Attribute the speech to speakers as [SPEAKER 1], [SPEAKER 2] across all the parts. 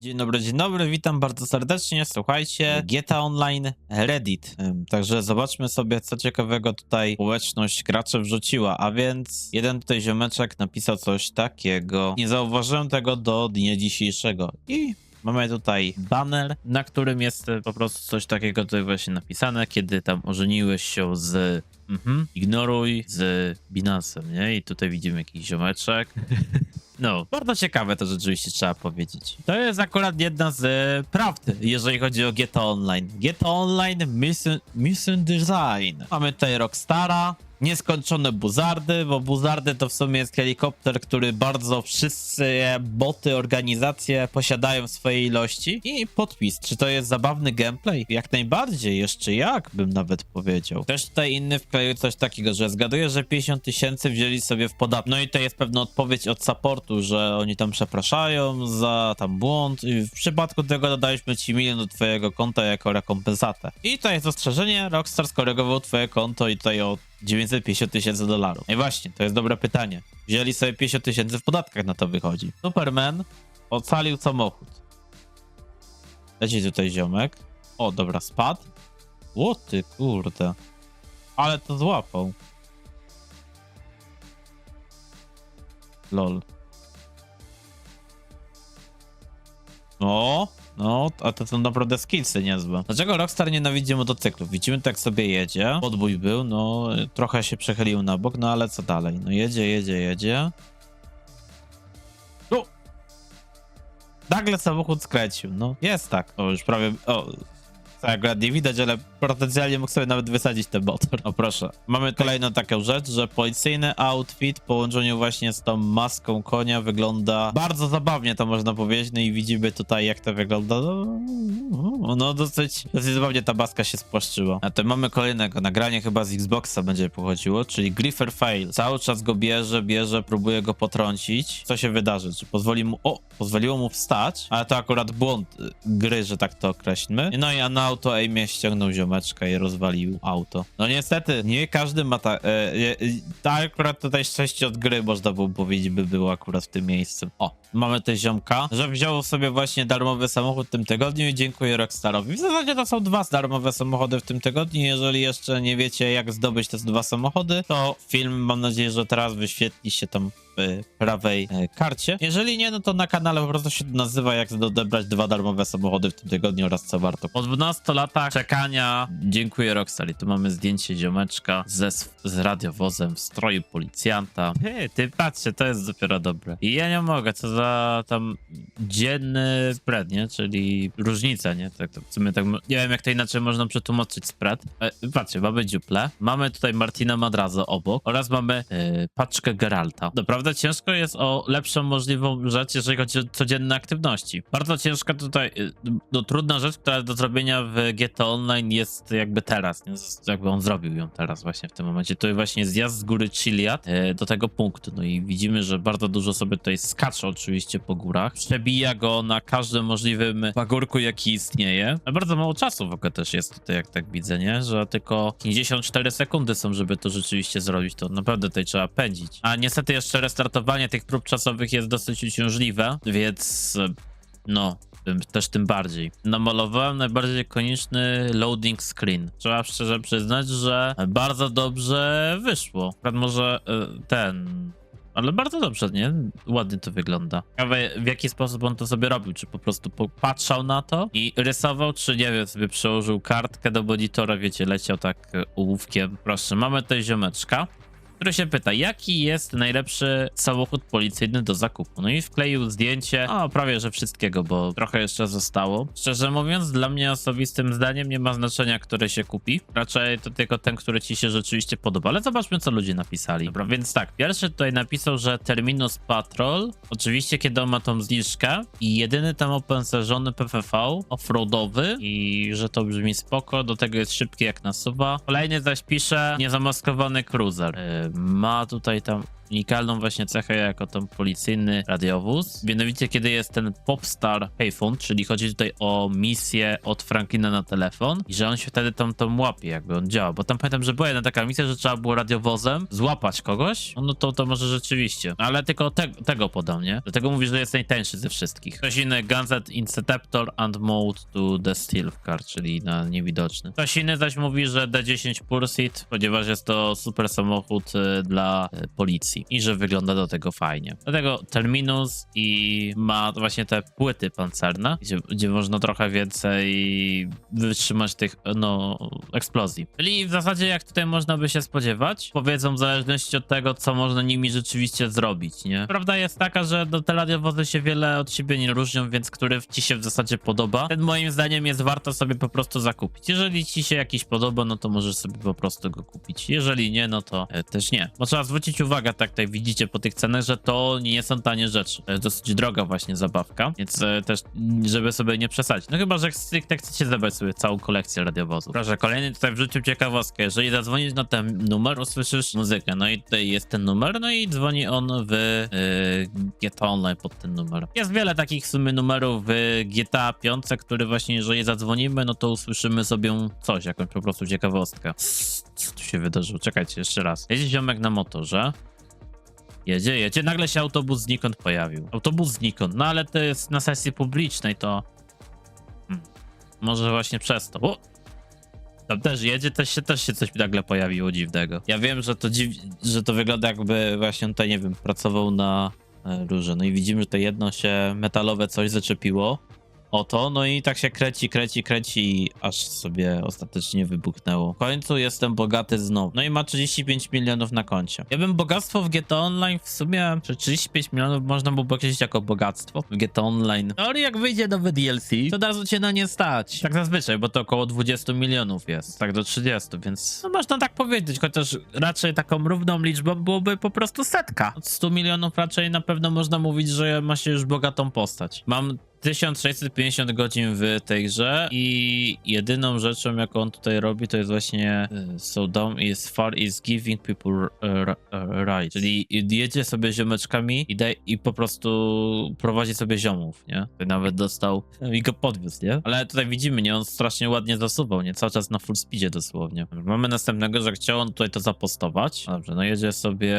[SPEAKER 1] Dzień dobry, dzień dobry, witam bardzo serdecznie. Słuchajcie, GTA Online Reddit. Także zobaczmy sobie, co ciekawego tutaj społeczność graczy wrzuciła. A więc jeden tutaj ziomeczek napisał coś takiego. Nie zauważyłem tego do dnia dzisiejszego. I mamy tutaj banner, na którym jest e, po prostu coś takiego tutaj właśnie napisane, kiedy tam ożeniłeś się z... Mhm, ignoruj z Binasem, nie? I tutaj widzimy jakiś ziomeczek. No, bardzo ciekawe to rzeczywiście trzeba powiedzieć. To jest akurat jedna z e, prawd, jeżeli chodzi o GTA Online. GTA Online Mission, mission Design. Mamy tutaj Rockstara, nieskończone buzardy, bo buzardy to w sumie jest helikopter, który bardzo wszyscy boty, organizacje posiadają w swojej ilości. I podpis, czy to jest zabawny gameplay? Jak najbardziej, jeszcze jak bym nawet powiedział. Też tutaj inny wkleił coś takiego, że zgaduję, że 50 tysięcy wzięli sobie w podatek. No i to jest pewna odpowiedź od supportu, że oni tam przepraszają za tam błąd i w przypadku tego dodaliśmy ci milion do twojego konta jako rekompensatę. I to jest ostrzeżenie, Rockstar skorygował twoje konto i tutaj o 950 tysięcy dolarów. I właśnie, to jest dobre pytanie. Wzięli sobie 50 tysięcy w podatkach na to wychodzi. Superman ocalił samochód. Leci tutaj ziomek. O, dobra, spadł. O ty kurde. Ale to złapał. Lol. No, no, a to są naprawdę skillsy niezłe. Dlaczego Rockstar nienawidzi motocyklów? Widzimy, tak sobie jedzie. Podbój był, no, trochę się przechylił na bok, no ale co dalej? No jedzie, jedzie, jedzie. No! Nagle samochód skręcił, no. Jest tak. O, już prawie, o... Tak, akurat nie widać, ale potencjalnie mógł sobie nawet wysadzić ten motor. O proszę. Mamy kolejną taką rzecz, że policyjny outfit w połączeniu właśnie z tą maską konia wygląda bardzo zabawnie, to można powiedzieć. No i widzimy tutaj, jak to wygląda. No, no dosyć, dosyć zabawnie ta maska się spłaszczyła. A to mamy kolejnego nagranie, chyba z Xboxa będzie pochodziło, czyli Griffer Fail. Cały czas go bierze, bierze, próbuje go potrącić. Co się wydarzy? Czy pozwoli mu... O! Pozwoliło mu wstać, ale to akurat błąd y, gry, że tak to określmy. No i a na auto aimie ściągnął ziomeczka i rozwalił auto. No niestety, nie każdy ma ta... E, e, ta akurat tutaj szczęście od gry, można było powiedzieć, by było akurat w tym miejscu. O, mamy te ziomka, że wziął sobie właśnie darmowy samochód w tym tygodniu i dziękuję Rockstarowi. W zasadzie to są dwa darmowe samochody w tym tygodniu. Jeżeli jeszcze nie wiecie, jak zdobyć te dwa samochody, to film, mam nadzieję, że teraz wyświetli się tam prawej e, karcie. Jeżeli nie, no to na kanale po prostu się nazywa jak odebrać dwa darmowe samochody w tym tygodniu oraz co warto. Po 12 latach czekania dziękuję Rockstar. I tu mamy zdjęcie ziomeczka ze, z radiowozem w stroju policjanta. Hej, ty patrzcie, to jest dopiero dobre. I ja nie mogę, co za tam dzienny spread, nie? Czyli różnica, nie? Tak, to w sumie tak, nie wiem jak to inaczej można przetłumaczyć spread. E, patrzcie, mamy dziuple, mamy tutaj Martina Madrazo obok oraz mamy e, paczkę Geralta. Naprawdę ciężko jest o lepszą możliwą rzecz, jeżeli chodzi o codzienne aktywności. Bardzo ciężka tutaj, e, no trudna rzecz, która do zrobienia w GTA Online jest jakby teraz, nie? Jakby on zrobił ją teraz właśnie w tym momencie. To właśnie zjazd z góry Chiliad e, do tego punktu. No i widzimy, że bardzo dużo sobie tutaj skacze oczywiście po górach. Przebija go na każdym możliwym pagórku, jaki istnieje. A bardzo mało czasu w ogóle też jest tutaj, jak tak widzę, nie? Że tylko 54 sekundy są, żeby to rzeczywiście zrobić. To naprawdę tutaj trzeba pędzić. A niestety jeszcze restartowanie tych prób czasowych jest dosyć uciążliwe, więc no, też tym bardziej. Namalowałem najbardziej ikoniczny loading screen. Trzeba szczerze przyznać, że bardzo dobrze wyszło. Może e, ten... Ale bardzo dobrze, nie? Ładnie to wygląda. Ciekawe, w jaki sposób on to sobie robił. Czy po prostu popatrzał na to i rysował, czy nie wiem, sobie przełożył kartkę do monitora, wiecie, leciał tak e, ołówkiem. Proszę, mamy tutaj ziomeczka który się pyta, jaki jest najlepszy samochód policyjny do zakupu. No i wkleił zdjęcie, o prawie że wszystkiego, bo trochę jeszcze zostało. Szczerze mówiąc, dla mnie osobistym zdaniem nie ma znaczenia, który się kupi. Raczej to tylko ten, który ci się rzeczywiście podoba. Ale zobaczmy, co ludzie napisali. Dobra, więc tak, pierwszy tutaj napisał, że Terminus Patrol, oczywiście kiedy on ma tą zniżkę i jedyny tam opancerzony PVV offroadowy i że to brzmi spoko, do tego jest szybki jak nasuwa. Kolejny zaś pisze niezamaskowany cruiser. Yy, ma tutaj tam unikalną właśnie cechę jako ten policyjny radiowóz. Mianowicie, kiedy jest ten Popstar Payphone, czyli chodzi tutaj o misję od Franklina na telefon i że on się wtedy tam, tam łapie, jakby on działa. Bo tam pamiętam, że była jedna taka misja, że trzeba było radiowozem złapać kogoś. No to, to może rzeczywiście. Ale tylko te, tego podam, nie? Dlatego mówisz, że jest najtańszy ze wszystkich. Ktoś inny, Gunset Interceptor and Mode to the Stealth Car, czyli na niewidoczny. Ktoś inny zaś mówi, że D10 Pursuit, ponieważ jest to super samochód y, dla y, policji i że wygląda do tego fajnie. Dlatego Terminus i ma właśnie te płyty pancerne, gdzie, gdzie można trochę więcej wytrzymać tych, no, eksplozji. Czyli w zasadzie jak tutaj można by się spodziewać, powiedzą w zależności od tego, co można nimi rzeczywiście zrobić, nie? Prawda jest taka, że do te radiowozy się wiele od siebie nie różnią, więc który ci się w zasadzie podoba, ten moim zdaniem jest warto sobie po prostu zakupić. Jeżeli ci się jakiś podoba, no to możesz sobie po prostu go kupić. Jeżeli nie, no to e, też nie. Bo trzeba zwrócić uwagę, tak tutaj widzicie po tych cenach, że to nie są tanie rzeczy. To jest dosyć droga właśnie zabawka, więc e, też żeby sobie nie przesadzić. No chyba, że stricte chcecie zebrać sobie całą kolekcję radiowozów. Proszę, kolejny tutaj wrzucił ciekawostkę. Jeżeli zadzwonisz na ten numer, usłyszysz muzykę. No i tutaj jest ten numer, no i dzwoni on w yy, GTA Online pod ten numer. Jest wiele takich w sumie numerów w GTA 5, które właśnie jeżeli zadzwonimy, no to usłyszymy sobie coś, jakąś po prostu ciekawostkę. Co tu się wydarzyło? Czekajcie, jeszcze raz. Jedzie ziomek na motorze. Jedzie, jedzie, nagle się autobus znikąd pojawił. Autobus znikąd, no ale to jest na sesji publicznej, to... Hmm. Może właśnie przez to. O! Tam też jedzie, też się, też się coś nagle pojawiło dziwnego. Ja wiem, że to, dziw... że to wygląda jakby właśnie tutaj, nie wiem, pracował na e, rurze. No i widzimy, że to jedno się metalowe coś zaczepiło. Oto, no i tak się kręci, kręci, kręci, aż sobie ostatecznie wybuchnęło. W końcu jestem bogaty znowu. No i ma 35 milionów na koncie. Ja bym bogactwo w GTA Online w sumie, że 35 milionów można byłoby określić jako bogactwo w GTA Online. No ale jak wyjdzie nowy DLC, to od razu cię na nie stać. Tak zazwyczaj, bo to około 20 milionów jest, tak do 30, więc no można tak powiedzieć, chociaż raczej taką równą liczbą byłoby po prostu setka. Od 100 milionów raczej na pewno można mówić, że ma się już bogatą postać. Mam 1650 godzin w tej grze i jedyną rzeczą, jaką on tutaj robi, to jest właśnie y, so dumb is far is giving people uh, uh, right, czyli jedzie sobie ziomeczkami i, daj, i po prostu prowadzi sobie ziomów, nie? Nawet dostał i go podwiózł, nie? Ale tutaj widzimy, nie? On strasznie ładnie zasuwał, nie? Cały czas na full speedzie dosłownie. Mamy następnego, że chciał on tutaj to zapostować. Dobrze, no jedzie sobie...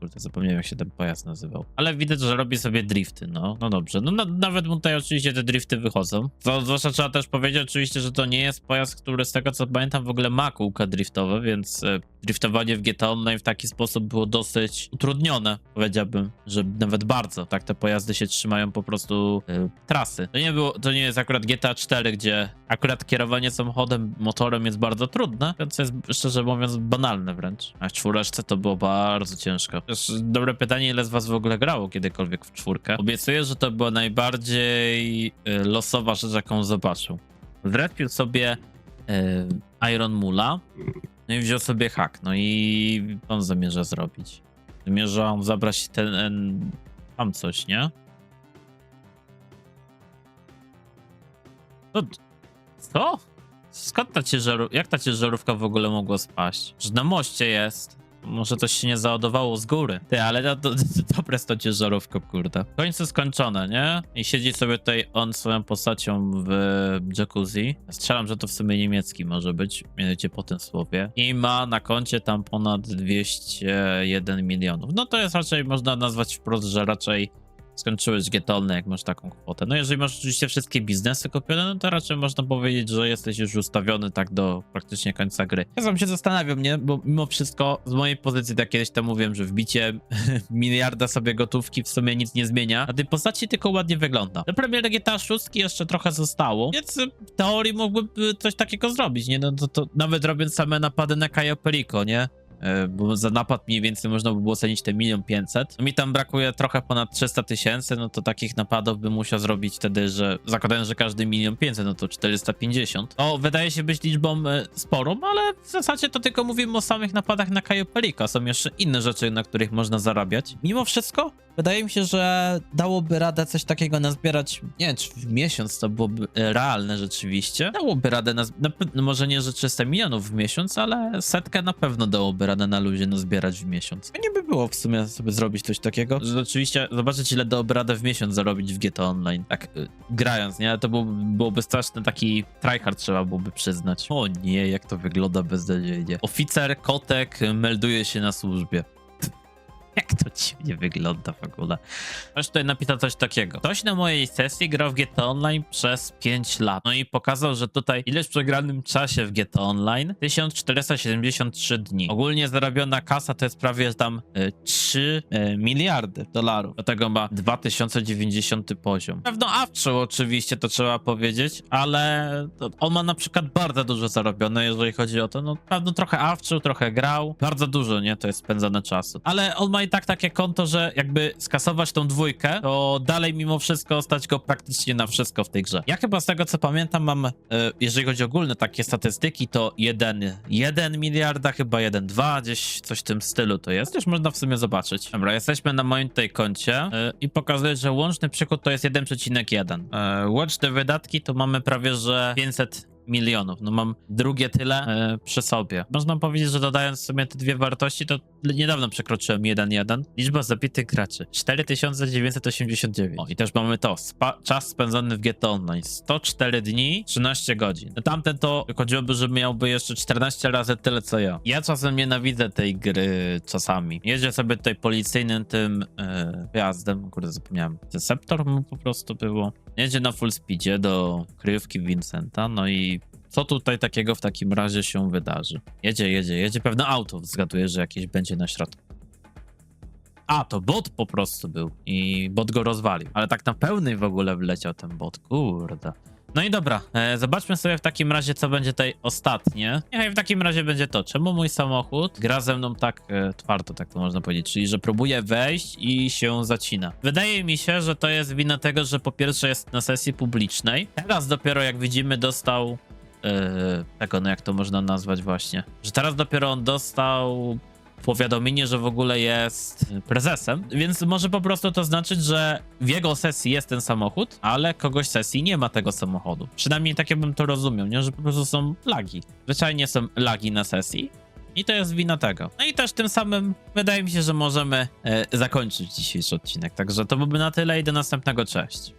[SPEAKER 1] Kurde, zapomniałem jak się ten pojazd nazywał. Ale widać, że robi sobie drifty, no. No dobrze, no na, nawet mu tutaj oczywiście te drifty wychodzą. To, zwłaszcza trzeba też powiedzieć oczywiście, że to nie jest pojazd, który z tego co pamiętam w ogóle ma kółka driftowe, więc e, driftowanie w GTA Online w taki sposób było dosyć utrudnione, powiedziałbym, że nawet bardzo. Tak te pojazdy się trzymają po prostu e, trasy. To nie było, to nie jest akurat GTA 4, gdzie akurat kierowanie samochodem, motorem jest bardzo trudne, więc jest szczerze mówiąc banalne wręcz. A w czwóreczce to było bardzo ciężko. Też dobre pytanie, ile z was w ogóle grało kiedykolwiek w czwórkę? Obiecuję, że to była najbardziej y, losowa rzecz, jaką zobaczył. Zrespił sobie y, Iron Mula, no i wziął sobie hak. No i on zamierza zrobić? Zamierza on zabrać ten, tam coś, nie? Co? Skąd ta ciężarówka? Jak ta ciężarówka w ogóle mogła spaść? Że na moście jest. Może coś się nie załadowało z góry. Ty, ale to, to, to dobre z tą ciężarówką, kurde. W końcu skończone, nie? I siedzi sobie tutaj on swoją postacią w jacuzzi. Strzelam, że to w sumie niemiecki może być, mianowicie po tym słowie. I ma na koncie tam ponad 201 milionów. No to jest raczej, można nazwać wprost, że raczej skończyłeś getolne, jak masz taką kwotę. No jeżeli masz oczywiście wszystkie biznesy kupione, no to raczej można powiedzieć, że jesteś już ustawiony tak do praktycznie końca gry. Ja sam się zastanawiam, nie? Bo mimo wszystko z mojej pozycji, tak kiedyś temu mówiłem, że wbicie miliarda sobie gotówki w sumie nic nie zmienia, a tej postaci tylko ładnie wygląda. Do premiery GTA 6 jeszcze trochę zostało, więc w teorii mógłby coś takiego zrobić, nie? No to, to nawet robiąc same napady na Cayo Perico, nie? E, bo za napad mniej więcej można by było cenić te milion pięćset. Mi tam brakuje trochę ponad 300 tysięcy, no to takich napadów bym musiał zrobić wtedy, że zakładając, że każdy milion pięćset, no to 450. To wydaje się być liczbą e, sporą, ale w zasadzie to tylko mówimy o samych napadach na Cayo Perico. Są jeszcze inne rzeczy, na których można zarabiać. Mimo wszystko wydaje mi się, że dałoby radę coś takiego nazbierać, nie wiem, czy w miesiąc to byłoby e, realne rzeczywiście. Dałoby radę, na, na, no może nie, że 300 milionów w miesiąc, ale setkę na pewno dałoby radę na luzie nazbierać w miesiąc. Nie by było w sumie sobie zrobić coś takiego, że rzeczywiście zobaczyć ile dałoby radę w miesiąc zarobić w GTA Online, tak y, grając, nie? To byłoby, byłoby straszny taki tryhard trzeba byłoby przyznać. O nie, jak to wygląda beznadziejnie. Oficer, kotek melduje się na służbie. Jak to dziwnie wygląda w ogóle. Ktoś tutaj napisał coś takiego. Ktoś na mojej sesji grał w GTA Online przez 5 lat. No i pokazał, że tutaj ileś w przegranym czasie w GTA Online 1473 dni. Ogólnie zarobiona kasa to jest prawie tam y, 3 y, miliardy dolarów. Do tego ma 2090 poziom. Pewno awczył oczywiście, to trzeba powiedzieć, ale on ma na przykład bardzo dużo zarobione, jeżeli chodzi o to. No pewno trochę awczył, trochę grał. Bardzo dużo, nie? To jest spędzone czasu. Ale on ma i tak takie konto, że jakby skasować tą dwójkę, to dalej mimo wszystko stać go praktycznie na wszystko w tej grze. Ja chyba z tego co pamiętam mam, e, jeżeli chodzi o ogólne takie statystyki, to 1, 1 miliarda, chyba 1,2, gdzieś coś w tym stylu to jest. Też można w sumie zobaczyć. Dobra, jesteśmy na moim tutaj koncie e, i pokazuje, że łączny przychód to jest 1,1. E, Łączne wydatki to mamy prawie, że 500 milionów. No mam drugie tyle e, przy sobie. Można powiedzieć, że dodając sobie te dwie wartości, to niedawno przekroczyłem 1-1. Liczba zabitych graczy 4989. O i też mamy to. Spa czas spędzony w GTA Online 104 dni, 13 godzin. No tamten to chodziłoby, że miałby jeszcze 14 razy tyle co ja. Ja czasem nienawidzę tej gry czasami. Jeżdżę sobie tutaj policyjnym tym e. Kurde, zapomniałem. Deceptor mu po prostu było. Jedzie na full speedzie do kryjówki Vincenta, no i co tutaj takiego w takim razie się wydarzy? Jedzie, jedzie, jedzie, pewne auto, zgaduję, że jakieś będzie na środku. A, to bot po prostu był i bot go rozwalił, ale tak na pełnej w ogóle wleciał ten bot, kurde. No i dobra, e, zobaczmy sobie w takim razie, co będzie tutaj ostatnie. Niechaj w takim razie będzie to, czemu mój samochód gra ze mną tak e, twardo, tak to można powiedzieć, czyli że próbuje wejść i się zacina. Wydaje mi się, że to jest wina tego, że po pierwsze jest na sesji publicznej, teraz dopiero jak widzimy dostał e, tego, no jak to można nazwać właśnie, że teraz dopiero on dostał powiadomienie, że w ogóle jest prezesem, więc może po prostu to znaczyć, że w jego sesji jest ten samochód, ale kogoś sesji nie ma tego samochodu. Przynajmniej takie bym to rozumiał, nie? że po prostu są lagi. Zwyczajnie są lagi na sesji. I to jest wina tego. No i też tym samym wydaje mi się, że możemy e, zakończyć dzisiejszy odcinek. Także to byłby na tyle i do następnego. Cześć.